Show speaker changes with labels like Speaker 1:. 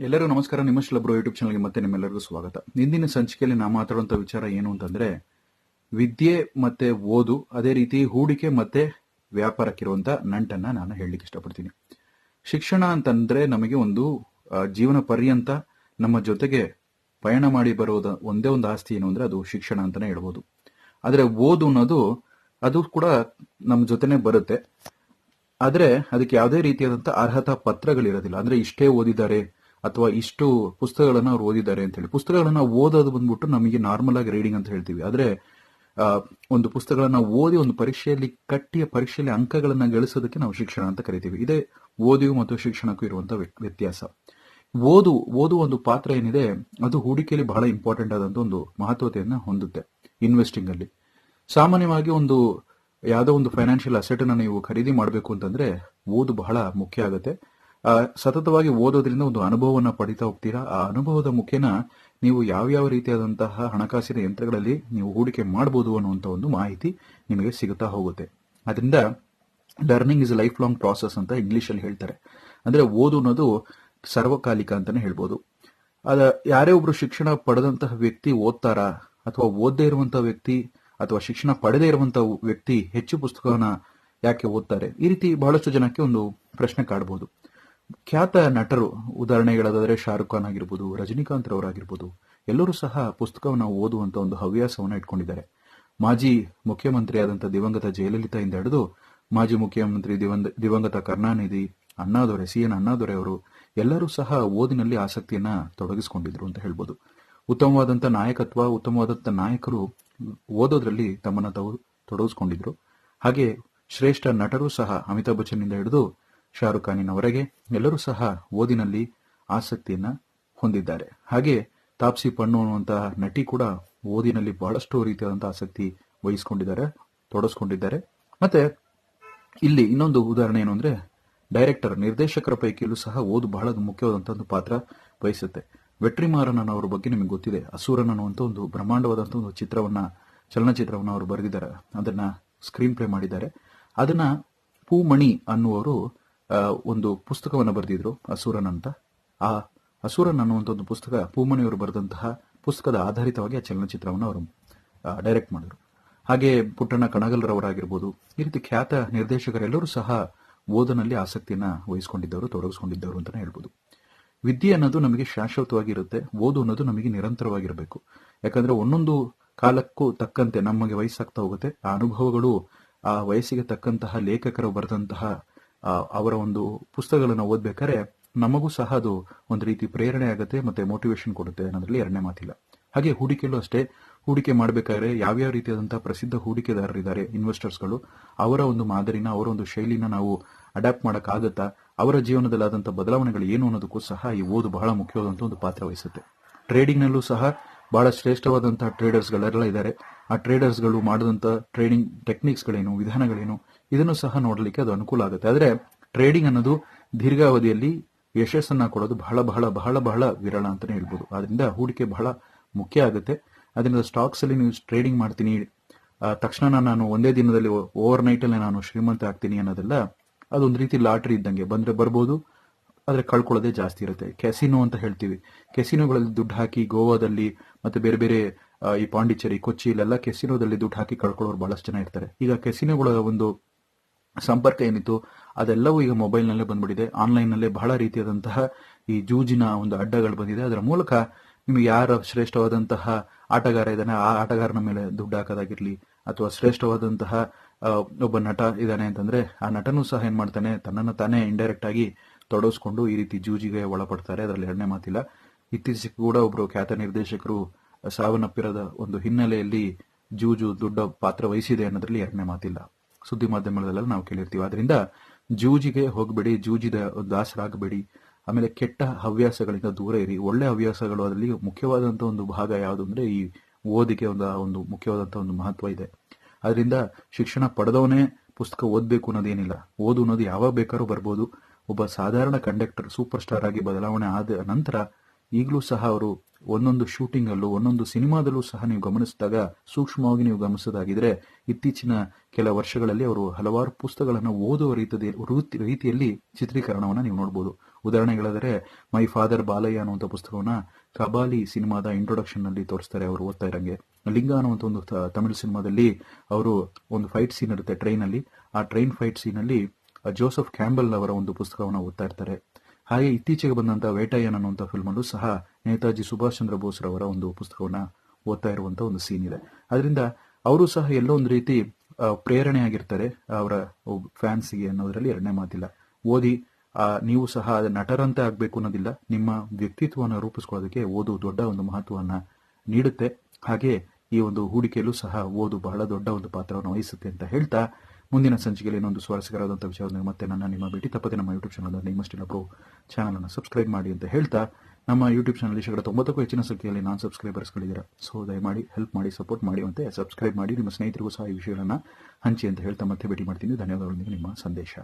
Speaker 1: ಎಲ್ಲರಿಗೂ ನಮಸ್ಕಾರ. ನಿಮ್ಮ ಶಿಲಬ್ರೋ ಯೂಟ್ಯೂಬ್ ಚಾನಲ್ಗೆ ಮತ್ತೆ ನಿಮ್ಮೆಲ್ಲರಿಗೂ ಸ್ವಾಗತ. ಇಂದಿನ ಸಂಚಿಕೆಯಲ್ಲಿ ನಾ ಮಾತಾಡುವಂಥ ವಿಚಾರ ಏನು ಅಂತಂದ್ರೆ, ವಿದ್ಯೆ ಮತ್ತೆ ಓದು, ಅದೇ ರೀತಿ ಹೂಡಿಕೆ ಮತ್ತೆ ವ್ಯಾಪಾರಕ್ಕಿರುವಂಥ ನಂಟನ್ನ ನಾನು ಹೇಳಲಿಕ್ಕೆ ಇಷ್ಟಪಡ್ತೀನಿ. ಶಿಕ್ಷಣ ಅಂತಂದ್ರೆ ನಮಗೆ ಒಂದು ಜೀವನ ಪರ್ಯಂತ ನಮ್ಮ ಜೊತೆಗೆ ಪಯಣ ಮಾಡಿ ಬರೋದ ಒಂದೇ ಒಂದು ಆಸ್ತಿ ಏನು ಅಂದರೆ ಅದು ಶಿಕ್ಷಣ ಅಂತಾನೆ ಹೇಳ್ಬೋದು. ಆದರೆ ಓದು ಅನ್ನೋದು, ಅದು ಕೂಡ ನಮ್ಮ ಜೊತೆನೆ ಬರುತ್ತೆ. ಆದರೆ ಅದಕ್ಕೆ ಯಾವುದೇ ರೀತಿಯಾದಂಥ ಅರ್ಹತಾ ಪತ್ರಗಳಿರೋದಿಲ್ಲ. ಅಂದರೆ ಇಷ್ಟೇ ಓದಿದ್ದಾರೆ ಅಥವಾ ಇಷ್ಟು ಪುಸ್ತಕಗಳನ್ನ ಅವ್ರು ಓದಿದ್ದಾರೆ ಅಂತ ಹೇಳಿ. ಪುಸ್ತಕಗಳನ್ನ ಓದೋದು ಬಂದ್ಬಿಟ್ಟು ನಮಗೆ ನಾರ್ಮಲ್ ಆಗಿ ರೀಡಿಂಗ್ ಅಂತ ಹೇಳ್ತೀವಿ. ಆದ್ರೆ ಒಂದು ಪುಸ್ತಕಗಳನ್ನ ಓದಿ ಒಂದು ಪರೀಕ್ಷೆಯಲ್ಲಿ ಕಟ್ಟಿಯ ಪರೀಕ್ಷೆಯಲ್ಲಿ ಅಂಕಗಳನ್ನ ಗಳಿಸೋದಕ್ಕೆ ನಾವು ಶಿಕ್ಷಣ ಅಂತ ಕರಿತೀವಿ. ಇದೇ ಓದಿಗೂ ಮತ್ತು ಶಿಕ್ಷಣಕ್ಕೂ ಇರುವಂತ ವ್ಯ- ವ್ಯತ್ಯಾಸ. ಓದು ಓದು ಒಂದು ಪಾತ್ರ ಏನಿದೆ, ಅದು ಹೂಡಿಕೆಯಲ್ಲಿ ಬಹಳ ಇಂಪಾರ್ಟೆಂಟ್ ಆದಂತ ಒಂದು ಮಹತ್ವತೆಯನ್ನ ಹೊಂದುತ್ತೆ ಇನ್ವೆಸ್ಟಿಂಗ್ ಅಲ್ಲಿ. ಸಾಮಾನ್ಯವಾಗಿ ಒಂದು, ಯಾವುದೋ ಒಂದು ಫೈನಾನ್ಷಿಯಲ್ ಅಸೆಟ್ ಅನ್ನು ನೀವು ಖರೀದಿ ಮಾಡಬೇಕು ಅಂತಂದ್ರೆ ಓದು ಬಹಳ ಮುಖ್ಯ ಆಗುತ್ತೆ. ಸತತವಾಗಿ ಓದೋದ್ರಿಂದ ಒಂದು ಅನುಭವವನ್ನು ಪಡಿತಾ ಹೋಗ್ತೀರಾ? ಆ ಅನುಭವದ ಮುಖೇನ ನೀವು ಯಾವ್ಯಾವ ರೀತಿಯಾದಂತಹ ಹಣಕಾಸಿನ ಯಂತ್ರಗಳಲ್ಲಿ ನೀವು ಹೂಡಿಕೆ ಮಾಡಬಹುದು ಅನ್ನುವಂತ ಒಂದು ಮಾಹಿತಿ ನಿಮಗೆ ಸಿಗುತ್ತಾ ಹೋಗುತ್ತೆ. ಅದರಿಂದ learning is life long process ಅಂತ ಇಂಗ್ಲಿಷ್ ಅಲ್ಲಿ ಹೇಳ್ತಾರೆ. ಅಂದ್ರೆ ಓದು ಅನ್ನೋದು ಸರ್ವಕಾಲಿಕ ಅಂತಾನೆ ಹೇಳ್ಬೋದು. ಅದ, ಯಾರೇ ಒಬ್ರು ಶಿಕ್ಷಣ ಪಡೆದಂತಹ ವ್ಯಕ್ತಿ ಓದ್ತಾರಾ? ಅಥವಾ ಓದದೇ ಇರುವಂತಹ ವ್ಯಕ್ತಿ, ಅಥವಾ ಶಿಕ್ಷಣ ಪಡೆದೇ ಇರುವಂತಹ ವ್ಯಕ್ತಿ ಹೆಚ್ಚು ಪುಸ್ತಕವನ್ನ ಯಾಕೆ ಓದ್ತಾರೆ? ಈ ರೀತಿ ಬಹಳಷ್ಟು ಜನಕ್ಕೆ ಒಂದು ಪ್ರಶ್ನೆ ಕಾಡಬಹುದು ಖ್ಯಾತ ನಟರು, ಉದಾಹರಣೆಗಳಾದರೆ ಶಾರುಖ್ ಖಾನ್ ಆಗಿರ್ಬೋದು, ರಜನಿಕಾಂತ್ ರವರಾಗಿರ್ಬೋದು, ಎಲ್ಲರೂ ಸಹ ಪುಸ್ತಕವನ್ನು ಓದುವಂತ ಒಂದು ಹವ್ಯಾಸವನ್ನ ಇಟ್ಕೊಂಡಿದ್ದಾರೆ. ಮಾಜಿ ಮುಖ್ಯಮಂತ್ರಿಯಾದಂಥ ದಿವಂಗತ ಜಯಲಲಿತಾಯಿಂದ ಹಿಡಿದು ಮಾಜಿ ಮುಖ್ಯಮಂತ್ರಿ ದಿವಂಗ, ದಿವಂಗತ ಕರುಣಾನಿಧಿ, ಅಣ್ಣಾದೊರೆ, ಸಿ ಎನ್ ಅಣ್ಣಾದೊರೆ ಅವರು ಎಲ್ಲರೂ ಸಹ ಓದಿನಲ್ಲಿ ಆಸಕ್ತಿಯನ್ನ ತೊಡಗಿಸಿಕೊಂಡಿದ್ರು ಅಂತ ಹೇಳ್ಬೋದು. ಉತ್ತಮವಾದಂತ ನಾಯಕತ್ವ ಉತ್ತಮವಾದಂತ ನಾಯಕರು ಓದೋದ್ರಲ್ಲಿ ತಮ್ಮನ್ನ ತೊಡಗಿಸ್ಕೊಂಡಿದ್ರು. ಹಾಗೆ ಶ್ರೇಷ್ಠ ನಟರು ಸಹ ಅಮಿತಾಬ್ ಬಚ್ಚನ್ ಇಂದ ಹಿಡಿದು ಶಾರುಖ್ ಖಾನಿನವರೆಗೆ ಎಲ್ಲರೂ ಸಹ ಓದಿನಲ್ಲಿ ಆಸಕ್ತಿಯನ್ನ ಹೊಂದಿದ್ದಾರೆ. ಹಾಗೆ ತಾಪ್ಸಿ ಪಣ್ಣು ಅನ್ನುವಂತಹ ನಟಿ ಕೂಡ ಓದಿನಲ್ಲಿ ಬಹಳಷ್ಟು ರೀತಿಯಾದಂತಹ ಆಸಕ್ತಿ ವಹಿಸಿಕೊಂಡಿದ್ದಾರೆ, ತೊಡಸ್ಕೊಂಡಿದ್ದಾರೆ. ಮತ್ತೆ ಇಲ್ಲಿ ಇನ್ನೊಂದು ಉದಾಹರಣೆ ಏನು ಅಂದ್ರೆ ಡೈರೆಕ್ಟರ್, ನಿರ್ದೇಶಕರ ಪೈಕಿಯಲ್ಲೂ ಸಹ ಓದು ಬಹಳ ಮುಖ್ಯವಾದಂತಹ ಒಂದು ಪಾತ್ರ ವಹಿಸುತ್ತೆ. ವೆಟ್ರಿಮಾರನ್ ಅವರ ಬಗ್ಗೆ ನಿಮಗೆ ಗೊತ್ತಿದೆ. ಅಸೂರನ್ ಅನ್ನುವಂಥ ಒಂದು ಬ್ರಹ್ಮಾಂಡವಾದಂಥ ಒಂದು ಚಿತ್ರವನ್ನ, ಚಲನಚಿತ್ರವನ್ನ ಅವರು ಬರೆದಿದ್ದಾರೆ. ಅದನ್ನ ಸ್ಕ್ರೀನ್ ಪ್ಲೇ ಮಾಡಿದ್ದಾರೆ. ಅದನ್ನ ಪೂಮಣಿ ಅನ್ನುವರು ಒಂದು ಪುಸ್ತಕವನ್ನು ಬರೆದಿದ್ರು, ಅಸುರನ್ ಅಂತ. ಆ ಅಸುರನ್ ಅನ್ನುವಂಥ ಒಂದು ಪುಸ್ತಕ ಪೂಮನೆಯವರು ಬರೆದಂತಹ ಪುಸ್ತಕದ ಆಧಾರಿತವಾಗಿ ಆ ಚಲನಚಿತ್ರವನ್ನು ಅವರು ಡೈರೆಕ್ಟ್ ಮಾಡಿದರು. ಹಾಗೆ ಪುಟ್ಟಣ್ಣ ಕಣಗಲ್ರವರಾಗಿರ್ಬೋದು, ಈ ರೀತಿ ಖ್ಯಾತ ನಿರ್ದೇಶಕರೆಲ್ಲರೂ ಸಹ ಓದನಲ್ಲಿ ಆಸಕ್ತಿಯನ್ನ ವಹಿಸಿಕೊಂಡಿದ್ದವರು, ತೊಡಗಿಸ್ಕೊಂಡಿದ್ದವರು ಅಂತಲೇ ಹೇಳ್ಬೋದು. ವಿದ್ಯೆ ಅನ್ನೋದು ನಮಗೆ ಶಾಶ್ವತವಾಗಿರುತ್ತೆ, ಓದು ಅನ್ನೋದು ನಮಗೆ ನಿರಂತರವಾಗಿರಬೇಕು. ಯಾಕಂದ್ರೆ ಒಂದೊಂದು ಕಾಲಕ್ಕೂ ತಕ್ಕಂತೆ ನಮಗೆ ವಯಸ್ಸಾಗ್ತಾ ಹೋಗುತ್ತೆ. ಆ ಅನುಭವಗಳು ಆ ವಯಸ್ಸಿಗೆ ತಕ್ಕಂತಹ ಲೇಖಕರು ಬರೆದಂತಹ ಅವರ ಒಂದು ಪುಸ್ತಕಗಳನ್ನು ಓದ್ಬೇಕಾದ್ರೆ ನಮಗೂ ಸಹ ಅದು ಒಂದು ರೀತಿ ಪ್ರೇರಣೆ ಆಗುತ್ತೆ ಮತ್ತೆ ಮೋಟಿವೇಶನ್ ಕೊಡುತ್ತೆ ಅನ್ನೋದ್ರಲ್ಲಿ ಎರಡನೇ ಮಾತಿಲ್ಲ. ಹಾಗೆ ಹೂಡಿಕೆಯಲ್ಲೂ ಅಷ್ಟೇ, ಹೂಡಿಕೆ ಮಾಡಬೇಕಾದ್ರೆ ಯಾವ್ಯಾವ ರೀತಿಯಾದಂತಹ ಪ್ರಸಿದ್ಧ ಹೂಡಿಕೆದಾರರಿದ್ದಾರೆ ಇನ್ವೆಸ್ಟರ್ಸ್ಗಳು ಅವರ ಒಂದು ಮಾದರಿನ, ಅವರ ಒಂದು ಶೈಲಿನ ನಾವು ಅಡಾಪ್ಟ್ ಮಾಡೋಕ್ಕಾಗತ್ತಾ, ಅವರ ಜೀವನದಲ್ಲಿ ಆದಂತಹ ಬದಲಾವಣೆಗಳು ಏನು ಅನ್ನೋದಕ್ಕೂ ಸಹ ಈ ಓದು ಬಹಳ ಮುಖ್ಯವಾದಂತಹ ಒಂದು ಪಾತ್ರ ವಹಿಸುತ್ತೆ. ಟ್ರೇಡಿಂಗ್ನಲ್ಲೂ ಸಹ ಬಹಳ ಶ್ರೇಷ್ಠವಾದಂತಹ ಟ್ರೇಡರ್ಸ್ಗಳೆಲ್ಲ ಇದ್ದಾರೆ. ಆ ಟ್ರೇಡರ್ಸ್ಗಳು ಮಾಡಿದಂಥ ಟ್ರೇಡಿಂಗ್ ಟೆಕ್ನಿಕ್ಸ್ಗಳೇನು ವಿಧಾನಗಳೇನು ಇದನ್ನು ಸಹ ನೋಡಲಿಕ್ಕೆ ಅದು ಅನುಕೂಲ ಆಗುತ್ತೆ. ಆದರೆ ಟ್ರೇಡಿಂಗ್ ಅನ್ನೋದು ದೀರ್ಘಾವಧಿಯಲ್ಲಿ ಯಶಸ್ಸನ್ನ ಕೊಡೋದು ಬಹಳ ಬಹಳ ಬಹಳ ಬಹಳ ವಿರಳ ಅಂತಾನೆ ಹೇಳ್ಬೋದು. ಆದ್ರಿಂದ ಹೂಡಿಕೆ ಬಹಳ ಮುಖ್ಯ ಆಗುತ್ತೆ. ಅದರಿಂದ ಸ್ಟಾಕ್ಸ್ ಅಲ್ಲಿ ನೀವು ಟ್ರೇಡಿಂಗ್ ಮಾಡ್ತೀನಿ ತಕ್ಷಣ ನಾನು ಒಂದೇ ದಿನದಲ್ಲಿ ಓವರ್ ನೈಟ್ ಅಲ್ಲಿ ನಾನು ಶ್ರೀಮಂತ ಆಗ್ತೀನಿ ಅನ್ನೋದೆಲ್ಲ ಅದೊಂದು ರೀತಿ ಲಾಟ್ರಿ ಇದ್ದಂಗೆ. ಬಂದ್ರೆ ಬರ್ಬೋದು, ಆದ್ರೆ ಕಳ್ಕೊಳ್ಳೋದೇ ಜಾಸ್ತಿ ಇರುತ್ತೆ. ಕೆಸಿನೋ ಅಂತ ಹೇಳ್ತೀವಿ. ಕೆಸಿನೋಗಳಲ್ಲಿ ದುಡ್ಡು ಹಾಕಿ ಗೋವಾದಲ್ಲಿ ಮತ್ತೆ ಬೇರೆ ಬೇರೆ ಈ ಪಾಂಡಿಚೇರಿ, ಕೊಚ್ಚಿ ಇಲ್ಲೆಲ್ಲ ಕೆಸಿನೋದಲ್ಲಿ ದುಡ್ಡು ಹಾಕಿ ಕಳ್ಕೊಳ್ಳೋರು ಬಹಳಷ್ಟು ಜನ ಇರ್ತಾರೆ. ಈಗ ಕೆಸಿನೋಗಳ ಒಂದು ಸಂಪರ್ಕ ಏನಿತ್ತು, ಅದೆಲ್ಲವೂ ಈಗ ಮೊಬೈಲ್ನಲ್ಲೇ ಬಂದ್ಬಿಟ್ಟಿದೆ. ಆನ್ಲೈನ್ನಲ್ಲೇ ಬಹಳ ರೀತಿಯಾದಂತಹ ಈ ಜೂಜಿನ ಒಂದು ಅಡ್ಡಗಳು ಬಂದಿದೆ. ಅದರ ಮೂಲಕ ನಿಮಗೆ ಯಾರ ಶ್ರೇಷ್ಠವಾದಂತಹ ಆಟಗಾರ ಇದ್ದಾನೆ, ಆ ಆಟಗಾರನ ಮೇಲೆ ದುಡ್ಡು ಹಾಕೋದಾಗಿರ್ಲಿ ಅಥವಾ ಶ್ರೇಷ್ಠವಾದಂತಹ ಒಬ್ಬ ನಟ ಇದ್ದಾನೆ ಅಂತಂದ್ರೆ ಆ ನಟನೂ ಸಹ ಏನ್ ಮಾಡ್ತಾನೆ, ತನ್ನನ್ನು ತಾನೇ ಇಂಡೈರೆಕ್ಟ್ ಆಗಿ ತೊಡಗಿಸ್ಕೊಂಡು ಈ ರೀತಿ ಜೂಜಿಗೆ ಒಳಪಡ್ತಾರೆ. ಅದರಲ್ಲಿ ಎರಡನೇ ಮಾತಿಲ್ಲ. ಇತ್ತೀಚೆಗೆ ಕೂಡ ಒಬ್ರು ಖ್ಯಾತ ನಿರ್ದೇಶಕರು ಸಾವನ್ನಪ್ಪಿರದ ಒಂದು ಹಿನ್ನೆಲೆಯಲ್ಲಿ ಜೂಜು ದೊಡ್ಡ ಪಾತ್ರ ವಹಿಸಿದೆ ಅನ್ನೋದ್ರಲ್ಲಿ ಎರಡನೇ ಮಾತಿಲ್ಲ. ಸುದ್ದಿ ಮಾಧ್ಯಮಗಳಲ್ಲೆಲ್ಲ ನಾವು ಕೇಳಿರ್ತೀವಿ. ಆದ್ರಿಂದ ಜೂಜಿಗೆ ಹೋಗಬೇಡಿ, ಜೂಜಿದ ದಾಸರಾಗಬೇಡಿ. ಆಮೇಲೆ ಕೆಟ್ಟ ಹವ್ಯಾಸಗಳಿಂದ ದೂರ ಇರಿ. ಒಳ್ಳೆ ಹವ್ಯಾಸಗಳು ಅದರಲ್ಲಿ ಮುಖ್ಯವಾದಂತ ಒಂದು ಭಾಗ ಯಾವುದು ಅಂದ್ರೆ ಈ ಓದಿಗೆ ಒಂದು ಒಂದು ಮುಖ್ಯವಾದಂತ ಒಂದು ಮಹತ್ವ ಇದೆ. ಅದರಿಂದ ಶಿಕ್ಷಣ ಪಡೆದವನೇ ಪುಸ್ತಕ ಓದಬೇಕು ಅನ್ನೋದೇನಿಲ್ಲ. ಓದು ಅನ್ನೋದು ಯಾವಾಗ ಬೇಕಾದ್ರೂ ಬರ್ಬೋದು. ಒಬ್ಬ ಸಾಧಾರಣ ಕಂಡಕ್ಟರ್ ಸೂಪರ್ ಸ್ಟಾರ್ ಆಗಿ ಬದಲಾವಣೆ ಆದ ನಂತರ ಈಗಲೂ ಸಹ ಅವರು ಒಂದೊಂದು ಶೂಟಿಂಗ್ ಅಲ್ಲೂ ಒಂದೊಂದು ಸಿನಿಮಾದಲ್ಲೂ ಸಹ ನೀವು ಗಮನಿಸಿದಾಗ ಸೂಕ್ಷ್ಮವಾಗಿ ನೀವು ಗಮನಿಸೋದಾಗಿದ್ರೆ ಇತ್ತೀಚಿನ ಕೆಲ ವರ್ಷಗಳಲ್ಲಿ ಅವರು ಹಲವಾರು ಪುಸ್ತಕಗಳನ್ನು ಓದುವ ರೀತಿಯಲ್ಲಿ ಚಿತ್ರೀಕರಣವನ್ನು ನೀವು ನೋಡಬಹುದು ಉದಾಹರಣೆಗಳಾದರೆ ಮೈ ಫಾದರ್ ಬಾಲಯ್ಯ ಅನ್ನುವಂಥ ಪುಸ್ತಕವನ್ನ ಕಬಾಲಿ ಸಿನಿಮಾದ ಇಂಟ್ರೊಡಕ್ಷನ್ನಲ್ಲಿ ತೋರಿಸ್ತಾರೆ ಅವರು ಓದ್ತಾ ಇರಂಗೆ. ಲಿಂಗ ಅನ್ನುವಂಥ ಒಂದು ತಮಿಳು ಸಿನಿಮಾದಲ್ಲಿ ಅವರು ಒಂದು ಫೈಟ್ ಸೀನ್ ಇರುತ್ತೆ ಟ್ರೈನ್ ಅಲ್ಲಿ ಆ ಟ್ರೈನ್ ಫೈಟ್ ಸೀನ್ ಅಲ್ಲಿ ಜೋಸೆಫ್ ಕ್ಯಾಂಬಲ್ ಅವರ ಒಂದು ಪುಸ್ತಕವನ್ನು ಓದ್ತಾ ಇರ್ತಾರೆ. ಹಾಗೆ ಇತ್ತೀಚೆಗೆ ಬಂದಂತಹ ವೇಟಯ್ಯನ್ ಅನ್ನುವಂಥ ಫಿಲ್ಮ್ ಅಲ್ಲೂ ಸಹ ನೇತಾಜಿ ಸುಭಾಷ್ ಚಂದ್ರ ಬೋಸ್ ರವರ ಒಂದು ಪುಸ್ತಕವನ್ನ ಓದ್ತಾ ಇರುವಂತಹ ಒಂದು ಸೀನ್ ಇದೆ. ಅದರಿಂದ ಅವರು ಸಹ ಎಲ್ಲೋ ಒಂದು ರೀತಿ ಪ್ರೇರಣೆ ಆಗಿರ್ತಾರೆ ಅವರ ಫ್ಯಾನ್ಸ್ಗೆ ಅನ್ನೋದ್ರಲ್ಲಿ ಎರಡನೇ ಮಾತಿಲ್ಲ. ಓದಿ ಆ, ನೀವು ಸಹ ನಟರಂತೆ ಆಗ್ಬೇಕು ಅನ್ನೋದಿಲ್ಲ. ನಿಮ್ಮ ವ್ಯಕ್ತಿತ್ವವನ್ನು ರೂಪಿಸ್ಕೊಳ್ಳೋದಕ್ಕೆ ಓದು ದೊಡ್ಡ ಒಂದು ಮಹತ್ವವನ್ನ ನೀಡುತ್ತೆ. ಹಾಗೆ ಈ ಒಂದು ಹೂಡಿಕೆಯಲ್ಲೂ ಸಹ ಓದು ಬಹಳ ದೊಡ್ಡ ಒಂದು ಪಾತ್ರವನ್ನು ವಹಿಸುತ್ತೆ ಅಂತ ಹೇಳ್ತಾ ಮುಂದಿನ ಸಂಚಿಕೆಯಲ್ಲಿ ಇನ್ನೊಂದು ಸ್ವಾರಸ್ಯಕರವಾದಂಥ ವಿಚಾರದಲ್ಲಿ ಮತ್ತೆ ನನ್ನ ನಿಮ್ಮ ಭೇಟಿ. ತಪ್ಪದೆ ನಮ್ಮ ಯೂಟ್ಯೂಬ್ ಚಾನಲ್ ನಿಮ್ಮಷ್ಟಿಲ್ಲ ಪ್ರೋ ಚಾನಲ್ ಅನ್ನು ಸಬ್ಸ್ಕ್ರೈಬ್ ಮಾಡಿ ಅಂತ ಹೇಳ್ತಾ, ನಮ್ಮ ಯೂಟ್ಯೂಬ್ ಚಾನಲ್ ಶೇಕಡ ತೊಂಬತ್ತಕ್ಕೂ ಹೆಚ್ಚಿನ ಸಂಖ್ಯೆಯಲ್ಲಿ ನಾನ್ ಸಬ್ಸ್ಕ್ರೈಬರ್ಸ್ಗಳಿದ್ದೀರಾ ಸೊ ದಯಮಾಡಿ ಹೆಲ್ಪ್ ಮಾಡಿ ಸಪೋರ್ಟ್ ಮಾಡಿ ಅಂತ ಸಬ್ಸ್ಕ್ರೈಬ್ ಮಾಡಿ. ನಿಮ್ಮ ಸ್ನೇಹಿತರಿಗೂ ಸಹ ಈ ವಿಷಯಗಳನ್ನು ಹಂಚಿ ಅಂತ ಹೇಳ್ತಾ ಮತ್ತೆ ಭೇಟಿ ಮಾಡ್ತೀನಿ. ಧನ್ಯವಾದಗಳೊಂದಿಗೆ ನಿಮ್ಮ ಸಂದೇಶ.